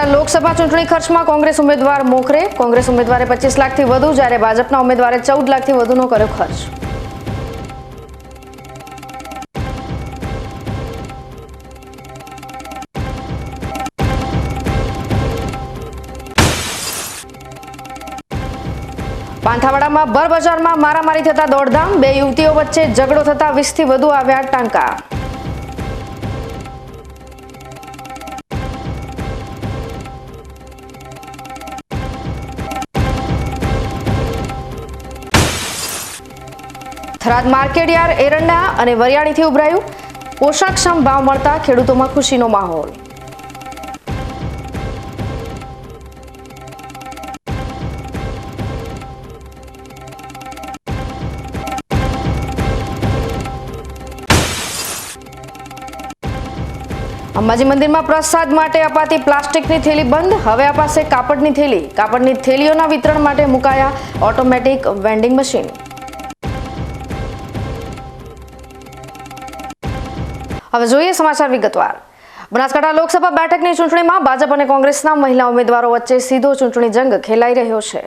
Banaskantha Lok Sabha ચૂંટણી ખર્ચમાં કોંગ્રેસ ઉમેદવાર મોખરે. કોંગ્રેસ ઉમેદવારે પચીસ લાખથી વધુ, જ્યારે ભાજપના ઉમેદવારે ચૌદ લાખથી વધુનો કર્યો ખર્ચ. પાંથાવાડામાં ભર બજારમાં મારામારી થતા દોડધામ. બે યુવતીઓ વચ્ચે ઝઘડો થતા વીસથી વધુ આવ્યા ટાંકા. થરાદ માર્કેટયાર્ડ એરંડા અને વરિયાળીથી ઉભરાયું. પોષણક્ષમ ભાવ મળતા ખેડૂતોમાં ખુશીનો માહોલ. અંબાજી મંદિરમાં પ્રસાદ માટે અપાતી પ્લાસ્ટિકની થેલી બંધ. હવે અપાશે કાપડની થેલી. કાપડની થેલીઓના વિતરણ માટે મુકાયા ઓટોમેટિક વેન્ડિંગ મશીન. હવે જોઈએ સમાચાર વિગતવાર. બનાસકાંઠા લોકસભા બેઠકની ચૂંટણીમાં ભાજપ અને કોંગ્રેસના મહિલા ઉમેદવારો વચ્ચે સીધો ચૂંટણી જંગ ખેલાઈ રહ્યો છે.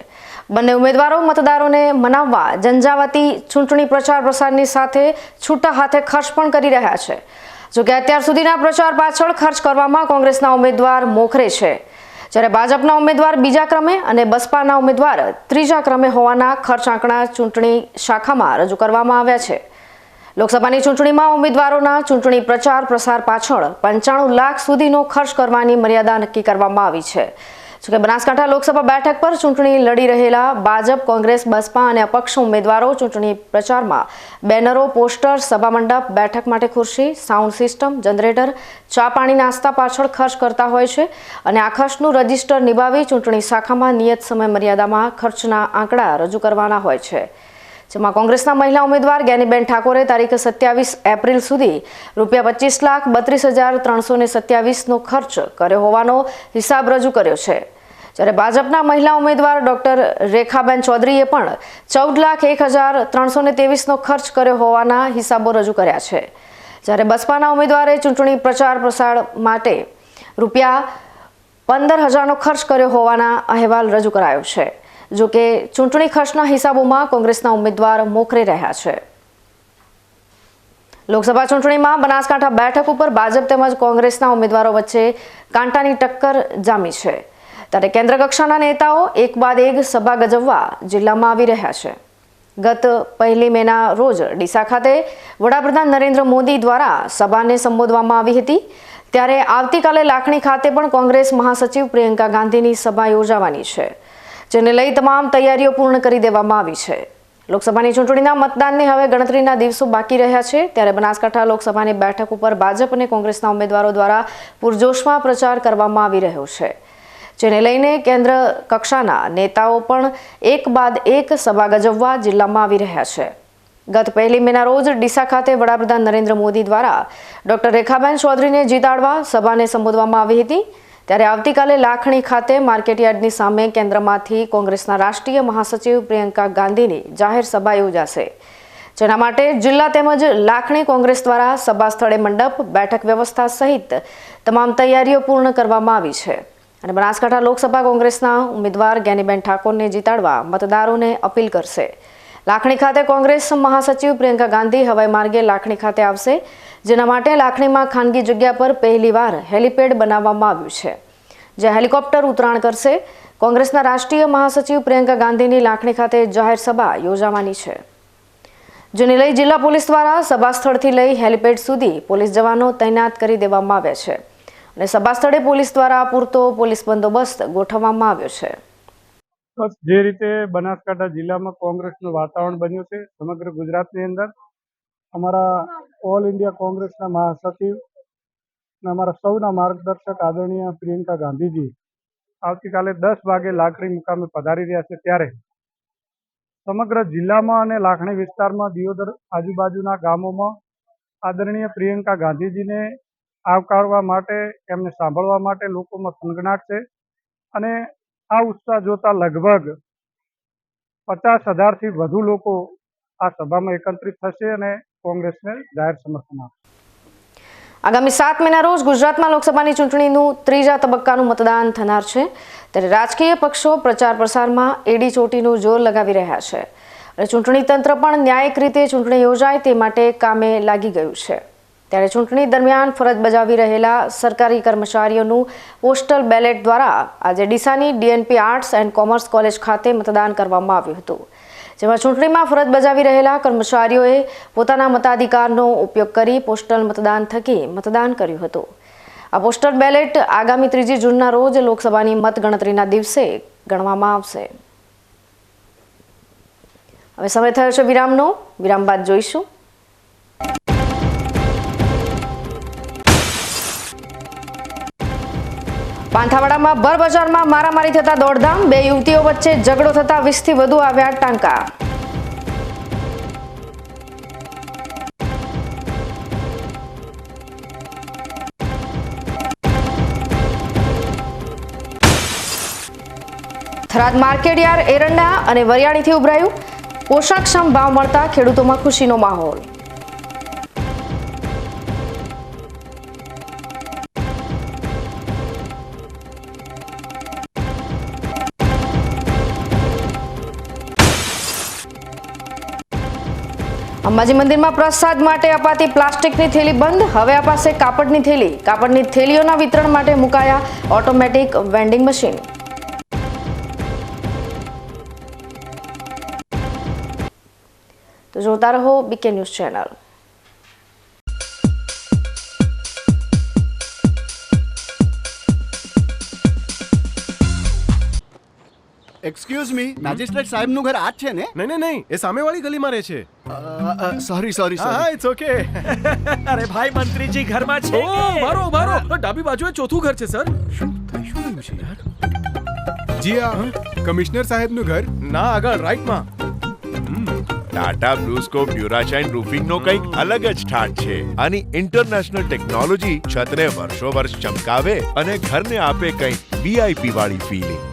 બંને ઉમેદવારો મતદારોને મનાવવા ઝંઝાવાતી ચૂંટણી પ્રચાર પ્રસારની સાથે છૂટા હાથે ખર્ચ પણ કરી રહ્યા છે. જોકે અત્યાર સુધીના પ્રચાર પાછળ ખર્ચ કરવામાં કોંગ્રેસના ઉમેદવાર મોખરે છે. જ્યારે ભાજપના ઉમેદવાર બીજા ક્રમે અને બસપાના ઉમેદવાર ત્રીજા ક્રમે હોવાના ખર્ચ આંકડા ચૂંટણી શાખામાં રજૂ કરવામાં આવ્યા છે. લોકસભાની ચૂંટણીમાં ઉમેદવારોના ચૂંટણી પ્રચાર પ્રસાર પાછળ પંચાણું લાખ સુધીનો ખર્ચ કરવાની મર્યાદા નક્કી કરવામાં આવી છે. જોકે બનાસકાંઠા લોકસભા બેઠક પર ચૂંટણી લડી રહેલા ભાજપ, કોંગ્રેસ, બસપા અને અપક્ષ ઉમેદવારો ચૂંટણી પ્રચારમાં બેનરો, પોસ્ટર, સભામંડપ, બેઠક માટે ખુરશી, સાઉન્ડ સિસ્ટમ, જનરેટર, ચા પાણી નાસ્તા પાછળ ખર્ચ કરતા હોય છે અને આ ખર્ચનું રજિસ્ટર નિભાવી ચૂંટણી શાખામાં નિયત સમય મર્યાદામાં ખર્ચના આંકડા રજૂ કરવાના હોય છે. જેમાં કોંગ્રેસના મહિલા ઉમેદવાર જ્ઞાનીબેન ઠાકોરે તારીખ સત્યાવીસ એપ્રિલ સુધી રૂપિયા પચીસ લાખ બત્રીસ હજાર ત્રણસો ને સત્યાવીસનો ખર્ચ કર્યો હોવાનો હિસાબ રજૂ કર્યો છે. જ્યારે ભાજપના મહિલા ઉમેદવાર ડોક્ટર રેખાબેન ચૌધરીએ પણ ચૌદ લાખ એક હજાર ત્રણસો ને તેવીસનો ખર્ચ કર્યો હોવાના હિસાબો રજૂ કર્યા છે. જ્યારે બસપાના ઉમેદવારે ચૂંટણી પ્રચાર પ્રસાર માટે રૂપિયા પંદર હજારનો ખર્ચ કર્યો હોવાના અહેવાલ રજૂ કરાયો છે. જો કે ચૂંટણી ખર્ચના હિસાબોમાં કોંગ્રેસના ઉમેદવાર મોખરે રહ્યા છે. લોકસભા ચૂંટણીમાં બનાસકાંઠા બેઠક ઉપર ભાજપ તેમજ કોંગ્રેસના ઉમેદવારો વચ્ચે કાંટાની ટક્કર જામી છે. ત્યારે કેન્દ્ર કક્ષાના નેતાઓ એક બાદ એક સભા ગજવવા જિલ્લામાં આવી રહ્યા છે. ગત પહેલી મેના રોજ ડીસા ખાતે વડાપ્રધાન નરેન્દ્ર મોદી દ્વારા સભાને સંબોધવામાં આવી હતી. ત્યારે આવતીકાલે લાખણી ખાતે પણ કોંગ્રેસ મહાસચિવ પ્રિયંકા ગાંધીની સભા યોજાવાની છે. જેને લઈ તમામ તૈયારીઓ પૂર્ણ કરી દેવામાં આવી છે. લોકસભાની ચૂંટણીના મતદાનને હવે ગણતરીના દિવસો બાકી રહ્યા છે. ત્યારે બનાસકાંઠા લોકસભાની બેઠક ઉપર ભાજપ અને કોંગ્રેસના ઉમેદવારો દ્વારા પૂરજોશમાં પ્રચાર કરવામાં આવી રહ્યો છે. જેને લઈને કેન્દ્ર કક્ષાના નેતાઓ પણ એક બાદ એક સભા ગજવવા જિલ્લામાં આવી રહ્યા છે. ગત પહેલી મેના રોજ ડીસા ખાતે વડાપ્રધાન નરેન્દ્ર મોદી દ્વારા ડોક્ટર રેખાબેન ચૌધરીને જીતાડવા સભાને સંબોધવામાં આવી હતી. ત્યારે આવતીકાલે લાખણી ખાતે માર્કેટયાર્ડની સામે કેન્દ્રમાંથી કોંગ્રેસના રાષ્ટ્રીય મહાસચિવ પ્રિયંકા ગાંધીની જાહેર સભા યોજાશે. જેના માટે જિલ્લા તેમજ લાખણી કોંગ્રેસ દ્વારા સભા સ્થળે મંડપ, બેઠક વ્યવસ્થા સહિત તમામ તૈયારીઓ પૂર્ણ કરવામાં આવી છે. અને બનાસકાંઠા લોકસભા કોંગ્રેસના ઉમેદવાર જ્ઞાનીબેન ઠાકોરને જીતાડવા મતદારોને અપીલ કરશે. લાખણી ખાતે કોંગ્રેસ મહાસચિવ પ્રિયંકા ગાંધી હવાઈ માર્ગે લાખણી ખાતે આવશે. જેના માટે લાખણીમાં ખાનગી જગ્યા પર પહેલીવાર હેલિપેડ બનાવવામાં આવ્યું છે, જે હેલિકોપ્ટર ઉતરાણ કરશે. કોંગ્રેસના રાષ્ટ્રીય મહાસચિવ પ્રિયંકા ગાંધીની લાખણી ખાતે જાહેર સભા યોજાવાની છે, જેને લઈ જિલ્લા પોલીસ દ્વારા સભા સ્થળથી લઈ હેલિપેડ સુધી પોલીસ જવાનો તૈનાત કરી દેવામાં આવ્યા છે અને સભાસ્થળે પોલીસ દ્વારા પૂરતો પોલીસ બંદોબસ્ત ગોઠવવામાં આવ્યો છે. જે રીતે બનાસકાંઠા જિલ્લામાં કોંગ્રેસનું વાતાવરણ બન્યું છે સમગ્ર ગુજરાતની અંદર, અમારા ઓલ ઇન્ડિયા કોંગ્રેસના મહાસચિવ અને અમારા સૌના માર્ગદર્શક આદરણીય પ્રિયંકા ગાંધીજી આવતીકાલે દસ વાગે લાખણી મુકામે પધારી રહ્યા છે. ત્યારે સમગ્ર જિલ્લામાં અને લાખણી વિસ્તારમાં દિયોદર આજુબાજુના ગામોમાં આદરણીય પ્રિયંકા ગાંધીજીને આવકારવા માટે, એમને સાંભળવા માટે લોકોમાં થનગનાટ છે અને આ ઉત્સાહ જોતા લગભગ પચાસ હજારથી વધુ લોકો આ સભામાં એકત્રિત થશે અને કોંગ્રેસને જાહેર સમર્થન આપશે આગામી સાત મહિના રોજ ગુજરાતમાં લોકસભાની ચૂંટણીનું ત્રીજા તબક્કાનું મતદાન થનાર છે. ત્યારે રાજકીય પક્ષો પ્રચાર પ્રસારમાં એડી ચોટીનું જોર લગાવી રહ્યા છે. અને ચૂંટણી તંત્ર પણ ન્યાયિક રીતે ચૂંટણી યોજાય તે માટે કામે લાગી ગયું છે. ત્યારે ચૂંટણી દરમિયાન ફરજ બજાવી રહેલા સરકારી કર્મચારીઓનું પોસ્ટલ બેલેટ દ્વારા આજે ડીસાની DNP arts and commerce college ખાતે મતદાન કરવામાં આવ્યું હતું. જેમાં ચૂંટણીમાં ફરજ બજાવી રહેલા કર્મચારીઓએ પોતાના મતાધિકારનો ઉપયોગ કરી પોસ્ટલ મતદાન થકી મતદાન કર્યું હતું. આ પોસ્ટલ બેલેટ આગામી ત્રીજી જૂનના રોજ લોકસભાની મતગણતરીના દિવસે ગણવામાં આવશે. હવે સમય થયો છે વિરામનો. વિરામ બાદ જોઈશું. પાંથાવાડામાં બર બજારમાં મારામારી થતા દોડધામ, બે યુવતીઓ વચ્ચે ઝઘડો થતા વીસથી વધુ આવ્યા ટાંકા. થરાદ માર્કેટયાર્ડ એરંડા અને વરિયાળીથી ઉભરાયું પોષણક્ષમ ભાવ મળતા ખેડૂતોમાં ખુશીનો માહોલ. અંબાજી મંદિરમાં પ્રસાદ માટે અપાતી પ્લાસ્ટિકની થેલી બંધ. હવે અપાશે કાપડની થેલી. કાપડની થેલીઓના વિતરણ માટે મુકાયા ઓટોમેટિક વેન્ડિંગ મશીન. તો જોતા રહો BK news channel. Excuse me magistrate સાહેબનું ઘર આ જ છે ને? નહીં નહીં નહીં એ સામેવાળી ગલીમાં રહે છે. સોરી સોરી હા ઇટ્સ ઓકે અરે ભાઈ મંત્રીજી ઘરમાં છે ઓ મારો મારો. ડાબી બાજુએ ચોથું ઘર છે સર. શું થઈ શું છે? યાર. જી આ કમિશનર સાહેબનું ઘર? ના આગળ રાઈટમાં ટાટા બ્લુસ્કોપ રૂફિંગ નો કંઈક અલગ જ ઠાટ છે. આની ઇન્ટરનેશનલ ટેકનોલોજી છતને વર્ષો વર્ષ ચમકાવે અને ઘરને આપે કંઈક વીઆઈપી વાળી ફીલિંગ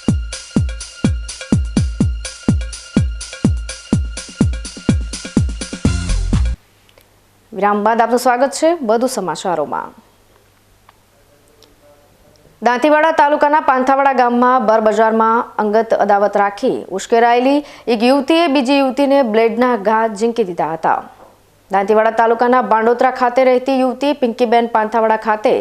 વિરામ બાદ આપનું સ્વાગત છે વધુ સમાચારોમાં. દાંતીવાડા તાલુકાના પાંથાવાડા ગામમાં બર બજારમાં અંગત અદાવત રાખી ઉશ્કેરાયેલી એક યુવતીએ બીજી યુવતીને બ્લેડના ઘા ઝીંકી દીધા હતા. દાંતીવાડા તાલુકાના બાંડોતરા ખાતે રહેતી યુવતી પિંકીબેન પાંથાવાડા ખાતે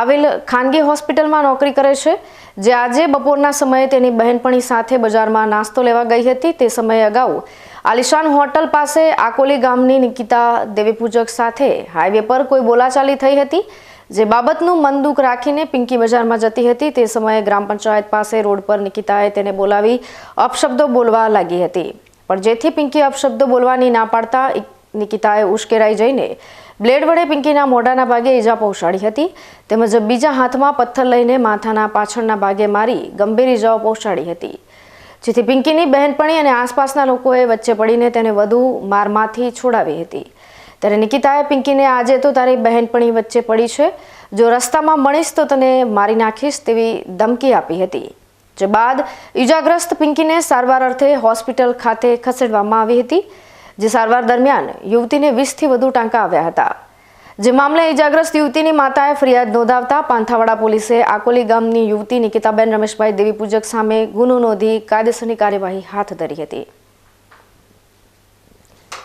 આવેલ ખાનગી હોસ્પિટલમાં નોકરી કરે છે. જે આજે બપોરના સમયે તેની બહેનપણી સાથે બજારમાં નાસ્તો લેવા ગઈ હતી. તે સમયે અગાઉ આલિશાન હોટલ પાસે આકોલી ગામની નિકિતા દેવીપૂજક સાથે હાઈવે પર કોઈ બોલાચાલી થઈ હતી, જે બાબતનું મન દુઃખ રાખીને પિંકી બજારમાં જતી હતી. તે સમયે ગ્રામ પંચાયત પાસે રોડ પર નિકિતાએ તેને બોલાવી અપશબ્દો બોલવા લાગી હતી. પણ જેથી પિંકી અપશબ્દો બોલવાની ના પાડતા નિકિતાએ ઉશ્કેરાઈ જઈને બ્લેડ વડે પિંકીના મોઢાના ભાગે ઈજા પહોંચાડી હતી, તેમજ બીજા હાથમાં પથ્થર લઈને માથાના પાછળના ભાગે મારી ગંભીર ઈજાઓ પહોંચાડી હતી. જેથી પિંકીની બહેનપણી અને આસપાસના લોકોએ વચ્ચે પડીને તેને વધુ મારમાંથી છોડાવી હતી. ત્યારે નિકિતાએ પિંકીને આજે તો તારી બહેનપણી વચ્ચે પડી છે. જો રસ્તામાં મળીશ તો તને મારી નાખીશ તેવી ધમકી આપી હતી. જે બાદ ઈજાગ્રસ્ત પિંકીને સારવાર અર્થે હોસ્પિટલ ખાતે ખસેડવામાં આવી હતી, જે સારવાર દરમિયાન યુવતીને વીસથી વધુ ટાંકા આવ્યા હતા. જે મામલે ઈજાગ્રસ્ત યુવતીની માતાએ ફરિયાદ નોંધાવતા પાંથાવાડા પોલીસે આકોલી ગામની યુવતી નિકિતાબેન રમેશભાઈ દેવી પૂજક સામે ગુનો નોંધી કાયદેસરની કાર્યવાહી હાથ ધરી હતી.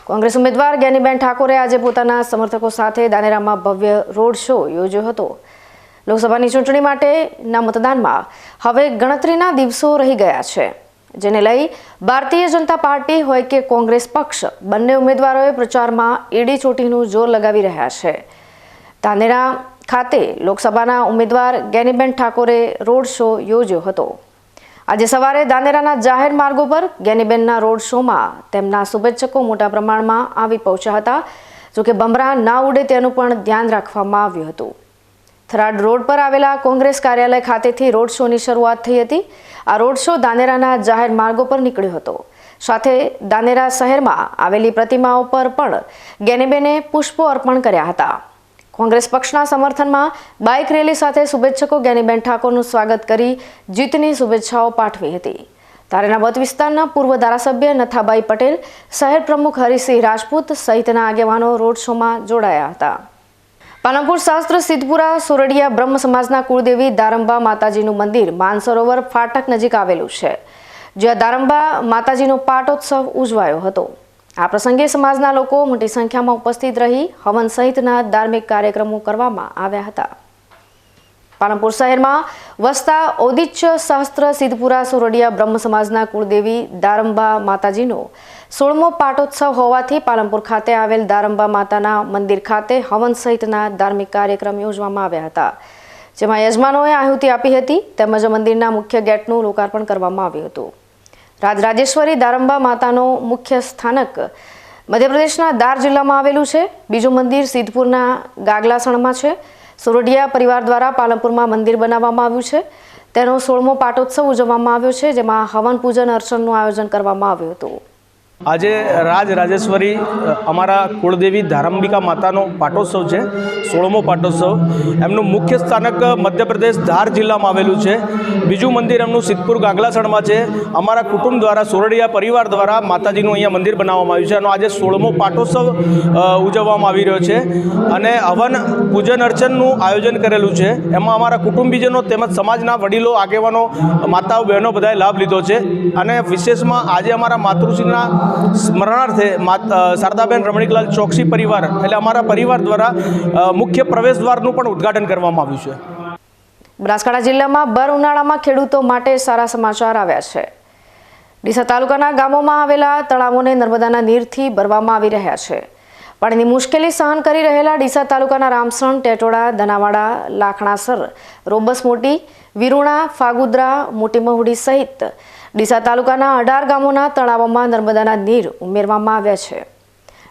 કોંગ્રેસ ઉમેદવાર જ્ઞાનીબેન ઠાકોરે આજે પોતાના સમર્થકો સાથે દાનેરામાં ભવ્ય રોડ શો યોજ્યો હતો. લોકસભાની ચૂંટણી માટેના મતદાનમાં હવે ગણતરીના દિવસો રહી ગયા છે. જેને લઈ ભારતીય જનતા પાર્ટી હોય કે કોંગ્રેસ પક્ષ, બંને ઉમેદવારોએ પ્રચારમાં એડી ચોટીનું જોર લગાવી રહ્યા છે. ધાનેરા ખાતે લોકસભાના ઉમેદવાર ગેનીબેન ઠાકોરે રોડ શો યોજ્યો હતો. આજે સવારે દાનેરાના જાહેર માર્ગો પર ગેનીબેનના રોડ શોમાં તેમના શુભેચ્છકો મોટા પ્રમાણમાં આવી પહોંચ્યા હતા. જોકે બમરા ના ઉડે તેનું પણ ધ્યાન રાખવામાં આવ્યું હતું. થરાદ રોડ પર આવેલા કોંગ્રેસ કાર્યાલય ખાતેથી રોડ શોની શરૂઆત થઈ હતી. આ રોડ શો દાનેરાના જાહેર માર્ગો પર નીકળ્યો હતો. સાથે દાનેરા શહેરમાં આવેલી પ્રતિમાઓ પર પણ ગેનેબેને પુષ્પો અર્પણ કર્યા હતા. કોંગ્રેસ પક્ષના સમર્થનમાં બાઇક રેલી સાથે શુભેચ્છકો ગેનીબેન ઠાકોરનું સ્વાગત કરી જીતની શુભેચ્છાઓ પાઠવી હતી. તારેના મત વિસ્તારના પૂર્વ ધારાસભ્ય નથાભાઈ પટેલ, શહેર પ્રમુખ હરિસિંહ રાજપૂત સહિતના આગેવાનો રોડ શોમાં જોડાયા હતા. પાલનપુર શાસ્ત્ર સિદ્ધપુરા સોરડિયા બ્રહ્મ સમાજના કુળદેવી દારંબા માતાજીનું મંદિર માનસરોવર ફાટક નજીક આવેલું છે, જ્યાં દારંબા માતાજીનો પાટોત્સવ ઉજવાયો હતો. આ પ્રસંગે સમાજના લોકો મોટી સંખ્યામાં ઉપસ્થિત રહી, હવન સહિતના ધાર્મિક કાર્યક્રમો કરવામાં આવ્યા હતા. પાલનપુર શહેરમાં વસતા ઔદિત્ય શાસ્ત્ર સિદ્ધપુરા સુરડિયા બ્રહ્મ સમાજના કુળદેવી દારંબા માતાજીનો સોળમો પાટોત્સવ હોવાથી પાલનપુર ખાતે આવેલ દારંબા માતાના મંદિર ખાતે હવન સહિતના ધાર્મિક કાર્યક્રમ યોજવામાં આવ્યા હતા. જેમાં યજમાનોએ આહુતિ આપી હતી, તેમજ મંદિરના મુખ્ય ગેટનું લોકાર્પણ કરવામાં આવ્યું હતું. રાજરાજેશ્વરી દારંબા માતાનો મુખ્ય સ્થાનક મધ્યપ્રદેશના દાર જિલ્લામાં આવેલું છે. બીજું મંદિર સિદ્ધપુરના ગાગલાસણમાં છે. સોરડિયા પરિવાર દ્વારા પાલનપુરમાં મંદિર બનાવવામાં આવ્યું છે. તેનો સોળમો પાટોત્સવ ઉજવવામાં આવ્યો છે, જેમાં હવન પૂજન અર્ચનનું આયોજન કરવામાં આવ્યું હતું. આજે રાજ રાજેશ્વરી અમારા કુળદેવી ધારંબિકા માતાનો પાટોત્સવ છે, સોળમો પાટોત્સવ. એમનું મુખ્ય સ્થાનક મધ્યપ્રદેશ ધાર જિલ્લામાં આવેલું છે. બીજું મંદિર એમનું સિદ્ધપુર ગાંગલાસણમાં છે. અમારા કુટુંબ દ્વારા સોરડિયા પરિવાર દ્વારા માતાજીનું અહીંયા મંદિર બનાવવામાં આવ્યું છે અને આજે સોળમો પાટોત્સવ ઉજવવામાં આવી રહ્યો છે. અને હવન પૂજન અર્ચનનું આયોજન કરેલું છે. એમાં અમારા કુટુંબીજનો તેમજ સમાજના વડીલો, આગેવાનો, માતાઓ, બહેનો બધાએ લાભ લીધો છે. અને વિશેષમાં આજે અમારા માતૃશ્રીના સ્મરણાર્થે શારદાબેન રમણીકલાલ ચોકસી પરિવાર, એટલે અમારા પરિવાર દ્વારા મુખ્ય પ્રવેશ દ્વારનું પણ ઉદ્ઘાટન કરવામાં આવ્યું છે. બનાસકાંઠા જિલ્લામાં બર ઉનાળામાં ખેડૂતો માટે સારા સમાચાર આવ્યા છે. ડીસા તાલુકાના ગામોમાં આવેલા તળાવોને નર્મદાના નીરથી ભરવામાં આવી રહ્યા છે. પાણીની મુશ્કેલી સહન કરી રહેલા ડીસા તાલુકાના રામસણ, ટેટોડા, દનાવાડા, લાખણાસર, રોબસ મોટી વિરુણા, ફાગુદ્રા મોટી મહુડી સહિત ડીસા તાલુકાના અઢાર ગામોના તળાવોમાં નર્મદાના નીર ઉમેરવામાં આવ્યા છે.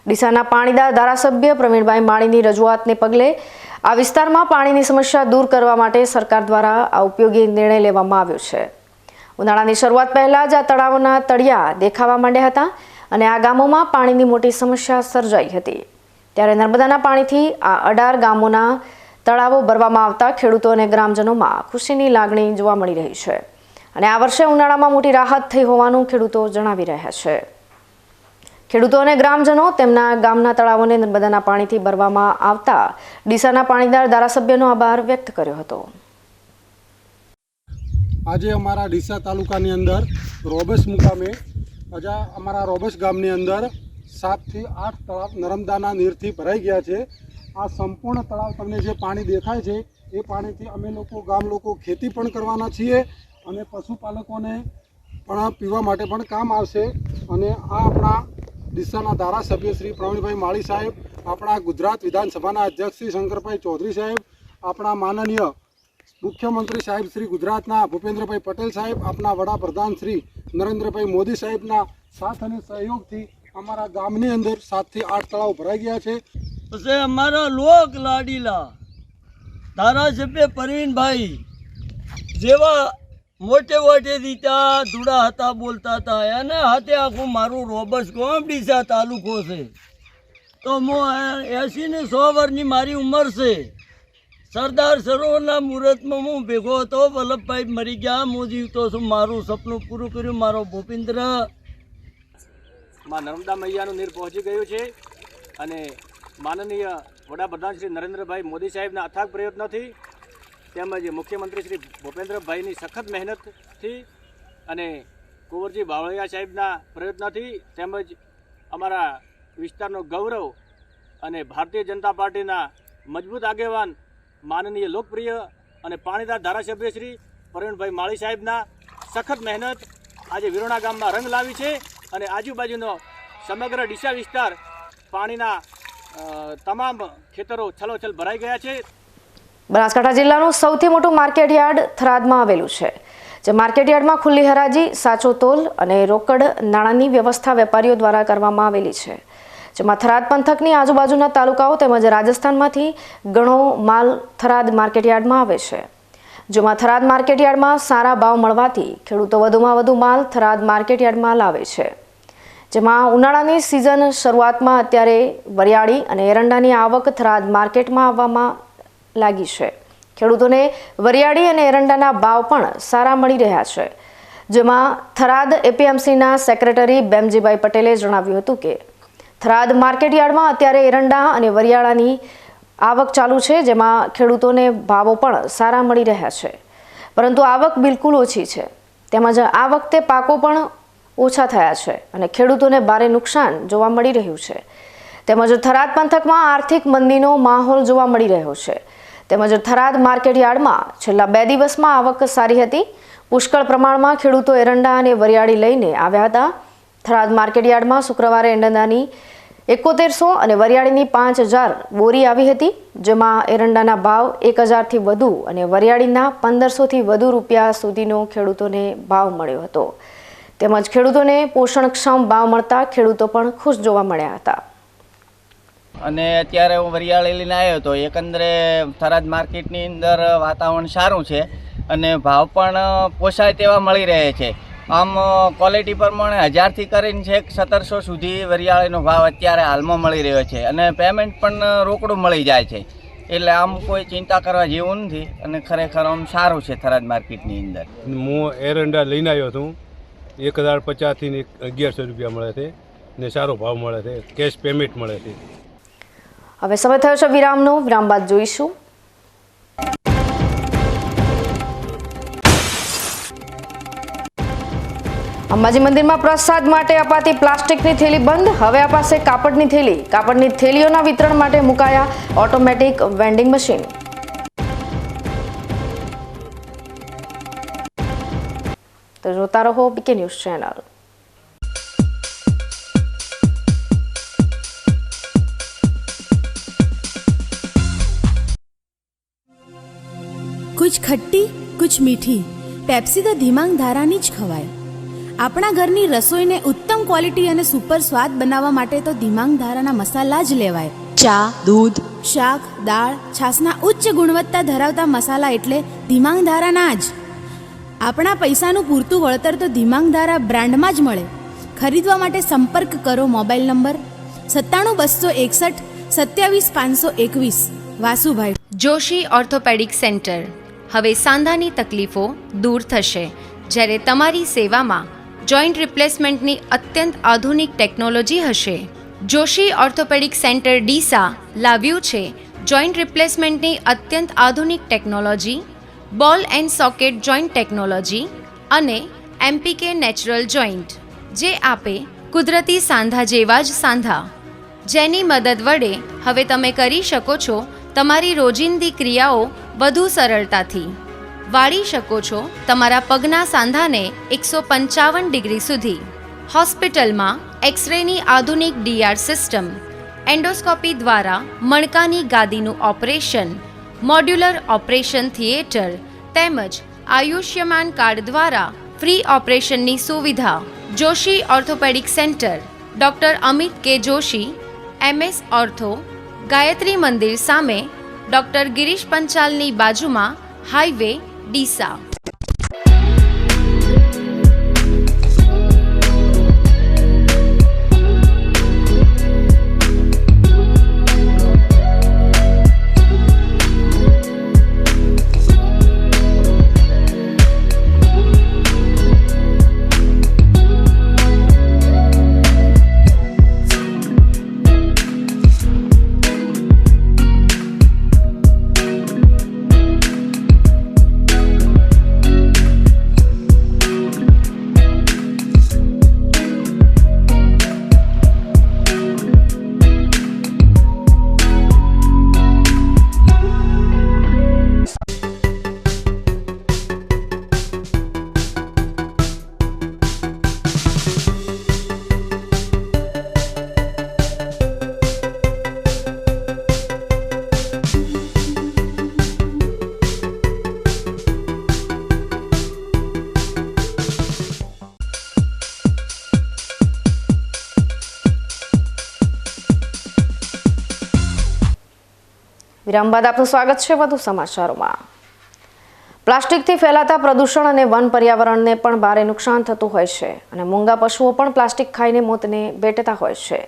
ડીસાના પાણીદાર ધારાસભ્ય પ્રવીણભાઈ માળીની રજૂઆતને પગલે આ વિસ્તારમાં પાણીની સમસ્યા દૂર કરવા માટે સરકાર દ્વારા આ ઉપયોગી નિર્ણય લેવામાં આવ્યો છે. ઉનાળાની શરૂઆત પહેલા જ આ તળાવોના તળિયા દેખાવા માંડ્યા હતા અને આ ગામોમાં પાણીની મોટી સમસ્યા સર્જાઈ હતી. ત્યારે નર્મદાના પાણીથી આ અઢાર ગામોના તળાવો ભરવામાં આવતા ખેડૂતો અને ગ્રામજનોમાં ખુશીની લાગણી જોવા મળી રહી છે. અને આ વર્ષે ઉનાળામાં મોટી રાહત થઈ હોવાનું ખેડૂતો જણાવી રહ્યા છે. ખેડૂતો અને ગ્રામજનો તેમના ગામના તળાવોને નર્મદાના પાણીથી ભરવામાં આવતા ડીસાના પાણીદાર ધારાસભ્યનો આભાર વ્યક્ત કર્યો હતો. આજે અમારા ડીસા તાલુકાની અંદર રોબસ મુકામે અજા અમારા રોબસ ગામની અંદર સાતથી આઠ તળાવ નર્મદાના નીરથી ભરાઈ ગયા છે. આ સંપૂર્ણ તળાવ તમને જે પાણી દેખાય છે, એ પાણીથી અમે લોકો, ગામ લોકો ખેતી પણ કરવાના છીએ અને પશુપાલકોને પણ પીવા માટે પણ કામ આવશે. અને આ આપણા ડીસાના ધારાસભ્ય શ્રી પ્રવીણભાઈ માળી સાહેબ, આપણા ગુજરાત વિધાનસભાના અધ્યક્ષ શ્રી શંકરભાઈ ચૌધરી સાહેબ, આપણા માનનીય મુખ્યમંત્રી સાહેબ શ્રી ગુજરાતના ભૂપેન્દ્રભાઈ પટેલ સાહેબ આપણા વડાપ્રધાન શ્રી નરેન્દ્રભાઈ મોદી સાહેબના સાથ અને સહયોગથી અમારા ગામની અંદર સાતથી આઠ તળાવ ભરાઈ ગયા છે. પછી અમારા લોક લાડીલા. ધારાસભ્ય પરવીનભાઈ જેવા મોટે મોટે રીતા ધૂળા હતા, બોલતા હતા. એને હાથે આખું મારું રોબસ ગામ ડીસા તાલુકો છે. તો હું એસી ને સો વર્ષની મારી ઉંમર છે. સરદાર સરોવરના મુહૂર્તમાં હું ભેગો હતો. વલ્લભભાઈ મરી ગયા. હું જીવતો છું. મારું સપનું પૂરું કર્યું. મારો ભૂપિન્દ્ર માં નર્મદા મૈયાનું નીર પહોંચી ગયું છે અને માનનીય વડાપ્રધાન શ્રી નરેન્દ્રભાઈ મોદી સાહેબના અથાગ પ્રયત્નોથી તેમજ મુખ્યમંત્રી શ્રી ભૂપેન્દ્રભાઈની સખત મહેનતથી અને કુંવરજી બાવળિયા સાહેબના પ્રયત્નથી તેમજ અમારા વિસ્તારનો ગૌરવ અને ભારતીય જનતા પાર્ટીના મજબૂત આગેવાન માનનીય લોકપ્રિય અને પાણીદાર ધારાસભ્ય શ્રી પ્રવીણભાઈ માળી સાહેબના સખત મહેનત આજે વિરોણા ગામમાં રંગ લાવી છે. અને આજુબાજુનો સમગ્ર ડીસા વિસ્તાર પાણીના તમામ ખેતરો છલોછલ ભરાઈ ગયા છે. બનાસકાંઠા જિલ્લાનું સૌથી મોટું માર્કેટયાર્ડ થરાદમાં આવેલું છે, જે માર્કેટયાર્ડમાં ખુલ્લી હરાજી, સાચો તોલ અને રોકડ નાણાંની વ્યવસ્થા વેપારીઓ દ્વારા કરવામાં આવેલી છે, જેમાં થરાદ પંથકની આજુબાજુના તાલુકાઓ તેમજ રાજસ્થાનમાંથી ઘણો માલ થરાદ માર્કેટયાર્ડમાં આવે છે, જેમાં થરાદ માર્કેટયાર્ડમાં સારા ભાવ મળવાથી ખેડૂતો વધુમાં વધુ માલ થરાદ માર્કેટયાર્ડમાં લાવે છે. જેમાં ઉનાળાની સિઝન શરૂઆતમાં અત્યારે વરિયાળી અને એરંડાની આવક થરાદ માર્કેટમાં આવવામાં લાગી છે. ખેડૂતોને વરિયાળી અને એરંડાના ભાવ પણ સારા મળી રહ્યા છે. જેમાં થરાદ એપીએમસીના સેક્રેટરી બેમજીભાઈ પટેલે જણાવ્યું હતું કે, થરાદ માર્કેટયાર્ડમાં અત્યારે એરંડા અને વરિયાળાની આવક ચાલુ છે, જેમાં ખેડૂતોને ભાવો પણ સારા મળી રહ્યા છે. પરંતુ આવક બિલકુલ ઓછી છે. તેમજ આ વખતે પાકો પણ ઓછા થયા છે અને ખેડૂતોને ભારે નુકસાન જોવા મળી રહ્યું છે. તેમજ થરાદ પંથકમાં આર્થિક મંદીનો માહોલ જોવા મળી રહ્યો છે. તેમજ થરાદ માર્કેટયાર્ડમાં છેલ્લા બે દિવસમાં આવક સારી હતી. પુષ્કળ પ્રમાણમાં ખેડૂતો એરંડા અને વરિયાળી લઈને આવ્યા હતા. થરાદ માર્કેટ યાર્ડમાં શુક્રવારે એરંડાની એકોતેરસો અને વરિયાળીની પાંચ હજાર બોરી આવી હતી, જેમાં એરંડાના ભાવ એક હજારથી વધુ અને વરિયાળીના પંદરસોથી વધુ રૂપિયા સુધીનો ખેડૂતોને ભાવ મળ્યો હતો. તેમજ ખેડૂતોને પોષણક્ષમ ભાવ મળતા ખેડૂતો પણ ખુશ જોવા મળ્યા હતા. અને અત્યારે હું વરિયાળી લઈને આવ્યો હતો એકંદરે થરાદ માર્કેટની અંદર વાતાવરણ સારું છે અને ભાવ પણ પોસાય તેવા મળી રહે છે. આમ ક્વોલિટી પ્રમાણે હજારથી કરીને છેક સત્તરસો સુધી વરિયાળીનો ભાવ અત્યારે હાલમાં મળી રહ્યો છે અને પેમેન્ટ પણ રોકડું મળી જાય છે. એટલે આમ કોઈ ચિંતા કરવા જેવું નથી અને ખરેખર આમ સારું છે થરાદ માર્કેટની અંદર. હું એરંડા લઈને આવ્યો છું એક હજાર પચાસથી અગિયારસો રૂપિયા મળે છે ને સારો ભાવ મળે છે. કેશ પેમેન્ટ મળે છે. હવે સમય થયો છે વિરામનો. વિરામ બાદ જોઈશું. અંબાજી મંદિરમાં પ્રસાદ માટે અપાતી પ્લાસ્ટિકની થેલી બંધ. હવે અપાશે કાપડની થેલી. કાપડની થેલીઓના વિતરણ માટે મુકાયા ઓટોમેટિક વેન્ડિંગ મશીન. તો જોતા રહો બીકે ન્યૂઝ ચેનલ કુછ ખટ્ટી કુછ મીઠી પેપ્સી તો ધીમાંગ ધારાની જ ખવાય આપણા ઘરની રસોઈને ઉત્તમ ક્વોલિટી અને સુપર સ્વાદ બનાવવા માટે તો ધીમાંગ ધારાના મસાલા જ લેવાય ચા દૂધ શાક દાળ છાસના ઉચ્ચ ગુણવત્તા ધરાવતા મસાલા એટલે ધીમાંગ ધારાના જ આપણા પૈસાનું પૂરતું વળતર તો ધીમાંગ ધારા બ્રાન્ડમાં જ મળે. ખરીદવા માટે સંપર્ક કરો મોબાઈલ નંબર સત્તાણું, બસો એકસઠ, સત્યાવીસ, પાંચસો એકવીસ. વાસુભાઈ. Joshi orthopaedic centre. હવે સાંધાની તકલીફો દૂર થશે. જ્યારે તમારી સેવામાં જોઈન્ટ રિપ્લેસમેન્ટની અત્યંત આધુનિક ટેકનોલોજી હશે. જોશી ઓર્થોપેડિક સેન્ટર ડીસા લાવ્યું છે. જોઈન્ટ રિપ્લેસમેન્ટની અત્યંત આધુનિક technology ball and socket joint technology અને એમપીકે નેચરલ જોઈન્ટ જે આપે કુદરતી સાંધા જેવા જ સાંધા. જેની મદદ વડે હવે તમે કરી શકો છો તમારી રોજિંદી ક્રિયાઓ વધુ સરળતાથી. વાળી શકો છો તમારા પગના સાંધાને એકસો પંચાવન ડિગ્રી સુધી. હોસ્પિટલમાં એક્સરેની આધુનિક ડીઆર સિસ્ટમ, એન્ડોસ્કોપી દ્વારા મણકાની ગાદીનું ઓપરેશન મોડ્યુલર ઓપરેશન થિયેટર તેમજ આયુષ્યમાન કાર્ડ દ્વારા ફ્રી ઓપરેશનની સુવિધા. Joshi orthopaedic centre. Doctor Amit K Joshi MS ortho, Gayatri મંદિર સામે ડૉક્ટર ગિરીશ પંચાલની બાજુમાં હાઈવે ડીસા. વિરામ બાદ આપનું સ્વાગત છે વધુ સમાચારોમાં. પ્લાસ્ટિકથી ફેલાતા પ્રદૂષણ અને વન પર્યાવરણને પણ ભારે નુકસાન થતું હોય છે અને મૂંગા પશુઓ પણ પ્લાસ્ટિક ખાઈને મોતને ભેટતા હોય છે.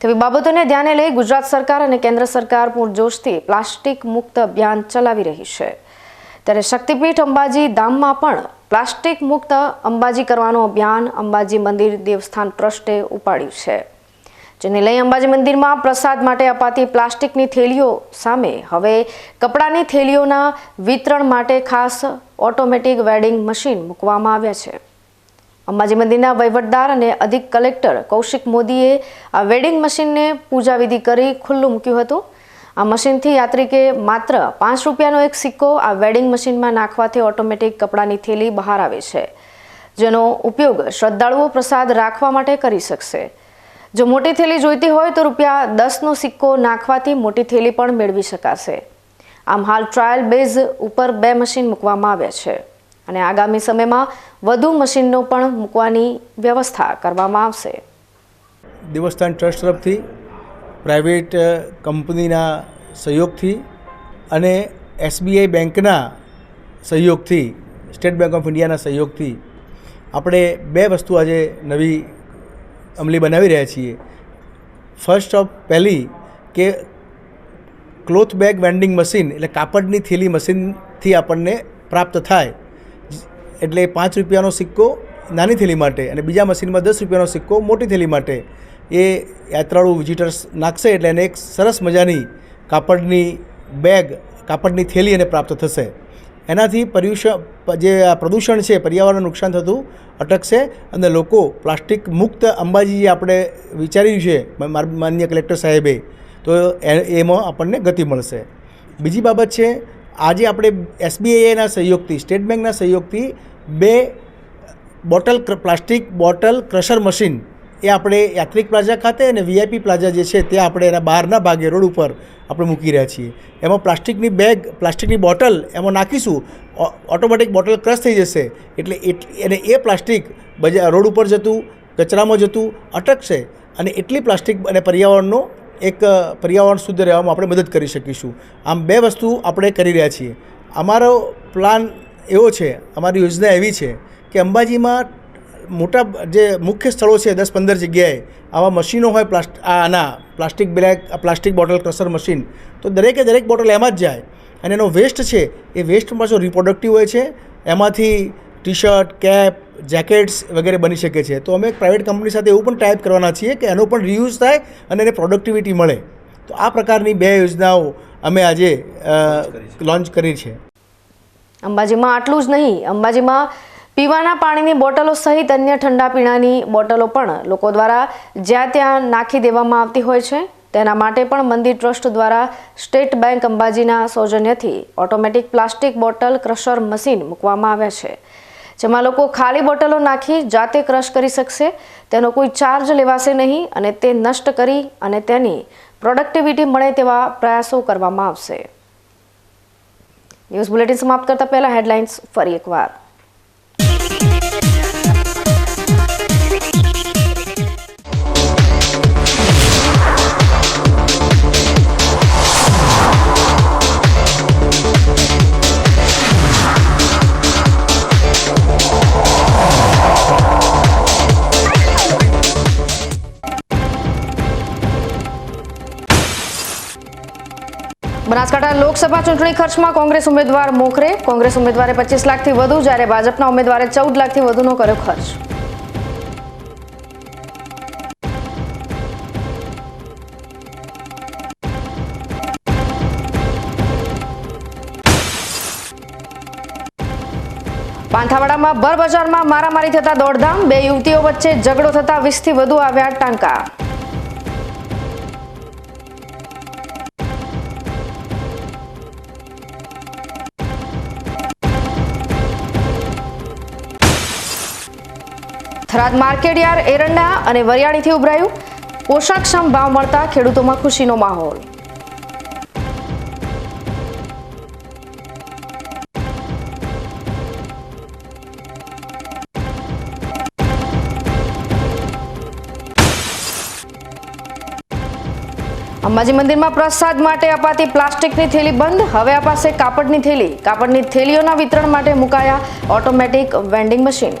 તેવી બાબતોને ધ્યાને લઈ ગુજરાત સરકાર અને કેન્દ્ર સરકાર પૂરજોશથી પ્લાસ્ટિક મુક્ત અભિયાન ચલાવી રહી છે. ત્યારે શક્તિપીઠ અંબાજી ધામમાં પણ પ્લાસ્ટિક મુક્ત અંબાજી કરવાનું અભિયાન અંબાજી મંદિર દેવસ્થાન ટ્રસ્ટે ઉપાડ્યું છે. જેને લઈ અંબાજી મંદિરમાં પ્રસાદ માટે અપાતી પ્લાસ્ટિકની થેલીઓ સામે હવે કપડાની થેલીઓના વિતરણ માટે ખાસ ઓટોમેટિક વેડિંગ મશીન મૂકવામાં આવ્યા છે. અંબાજી મંદિરના વહીવટદાર અને અધિક કલેક્ટર કૌશિક મોદીએ આ વેડિંગ મશીનને પૂજા વિધિ કરી ખુલ્લું મૂક્યું હતું. આ મશીનથી યાત્રિકે માત્ર પાંચ રૂપિયાનો એક સિક્કો આ વેડિંગ મશીનમાં નાખવાથી ઓટોમેટિક કપડાની થેલી બહાર આવે છે, જેનો ઉપયોગ શ્રદ્ધાળુઓ પ્રસાદ રાખવા માટે કરી શકશે. જો મોટી થેલી જોઈતી હોય તો રૂપિયા દસનો સિક્કો નાખવાથી મોટી થેલી પણ મેળવી શકાશે. આમ હાલ ટ્રાયલ બેઝ ઉપર બે મશીન મૂકવામાં આવ્યા છે અને આગામી સમયમાં વધુ મશીનનો પણ મૂકવાની વ્યવસ્થા કરવામાં આવશે. દેવસ્થાન ટ્રસ્ટ તરફથી પ્રાઇવેટ કંપનીના સહયોગથી અને એસબીઆઈ બેંકના સહયોગથી, સ્ટેટ બેંક ઓફ ઇન્ડિયાના સહયોગથી આપણે બે વસ્તુ આજે નવી અમલી બનાવી રહ્યા છીએ. ફર્સ્ટ ઓફ પહેલી કે ક્લોથ બેગ વેન્ડિંગ મશીન એટલે કાપડની થેલી મશીનથી આપણને પ્રાપ્ત થાય. એટલે પાંચ રૂપિયાનો સિક્કો નાની થેલી માટે અને બીજા મશીનમાં દસ રૂપિયાનો સિક્કો મોટી થેલી માટે. એ યાત્રાળુ વિઝિટર્સ નાખશે એટલે એને એક સરસ મજાની કાપડની બેગ કાપડની થેલી એને પ્રાપ્ત થશે. એનાથી પર્યુષણ જે પ્રદૂષણ છે પર્યાવરણ નુકસાન થતું અટકશે અને લોકો પ્લાસ્ટિક મુક્ત અંબાજી જે આપણે વિચાર્યું છે માન્ય કલેક્ટર સાહેબે, તો એમાં આપણને ગતિ મળશે. બીજી બાબત છે, આજે આપણે એસબીઆઈના સહયોગથી, સ્ટેટ બેંકના સહયોગથી બે bottle plastic bottle crusher machine એ આપણે યાત્રિક પ્લાઝા ખાતે અને વીઆઈપી પ્લાઝા જે છે, ત્યાં આપણે એના બહારના ભાગે, રોડ ઉપર આપણે મૂકી રહ્યા છીએ. એમાં પ્લાસ્ટિકની બેગ, પ્લાસ્ટિકની બોટલ એમાં નાખીશું. ઓટોમેટિક બોટલ ક્રશ થઈ જશે. એટલે એટ- એને એ પ્લાસ્ટિક બજાર રોડ ઉપર જતું, કચરામાં જતું, અટકશે. અને એટલી પ્લાસ્ટિક અને પર્યાવરણનો એક પર્યાવરણ શુદ્ધ રહેવામાં આપણે મદદ કરી શકીશું. આમ બે વસ્તુ આપણે કરી રહ્યા છીએ. અમારો પ્લાન એવો છે, અમારી યોજના એવી છે કે અંબાજીમાં મોટા જે મુખ્ય સ્થળો છે દસ પંદર જગ્યાએ આવા મશીનો હોય પ્લાસ્ટ આના plastic black plastic bottle crusher machine તો દરેકે દરેક બોટલ એમાં જ જાય. અને એનો વેસ્ટ છે એ વેસ્ટ પાછો રિપ્રોડક્ટિવ હોય છે એમાંથી ટી શર્ટ કેપ જેકેટ્સ વગેરે બની શકે છે. તો અમે એક પ્રાઇવેટ કંપની સાથે એવું પણ ટાઈપ કરવાના છીએ કે એનો પણ રિયુઝ થાય અને એને પ્રોડક્ટિવિટી મળે. તો આ પ્રકારની બે યોજનાઓ અમે આજે લોન્ચ કરી છે. અંબાજીમાં આટલું જ નહીં. અંબાજીમાં પીવાના પાણીની બોટલો સહિત અન્ય ઠંડા પીણાની બોટલો પણ લોકો દ્વારા જ્યાં ત્યાં નાખી દેવામાં આવતી હોય છે. તેના માટે પણ મંદિર ટ્રસ્ટ દ્વારા સ્ટેટ બેંક અંબાજીના સૌજન્યથી automatic plastic bottle, crusher machine મૂકવામાં આવ્યા છે. જેમાં લોકો ખાલી બોટલો નાખી જાતે ક્રશ કરી શકશે. તેનો કોઈ ચાર્જ લેવાશે નહીં અને તે નષ્ટ કરી અને તેની પ્રોડક્ટિવિટી મળે તેવા પ્રયાસો કરવામાં આવશે. ન્યૂઝ બુલેટિન સમાપ્ત કરતા પહેલા હેડલાઇન્સ ફરી એકવાર. બનાસકાંઠા લોકસભા ચૂંટણી ખર્ચમાં કોંગ્રેસ ઉમેદવાર મોખરે. કોંગ્રેસ ઉમેદવારે પચીસ લાખથી વધુ, જ્યારે ભાજપના ઉમેદવારે ચૌદ લાખથી વધુનો કર્યો ખર્ચ. પાંથાવાડામાં ભર બજારમાં મારામારી થતા દોડધામ. બે યુવતીઓ વચ્ચે ઝઘડો થતા વીસથી વધુ આવ્યા ટાંકા. થરાદ માર્કેટયાર્ડ એરંડા અને વરિયાળીથી ઉભરાયું. પોષણક્ષમ ભાવ મળતા ખેડૂતોમાં ખુશીનો માહોલ. અંબાજી મંદિરમાં પ્રસાદ માટે અપાતી પ્લાસ્ટિકની થેલી બંધ. હવે અપાશે કાપડની થેલી. કાપડની થેલીઓના વિતરણ માટે મુકાયા ઓટોમેટિક વેન્ડિંગ મશીન.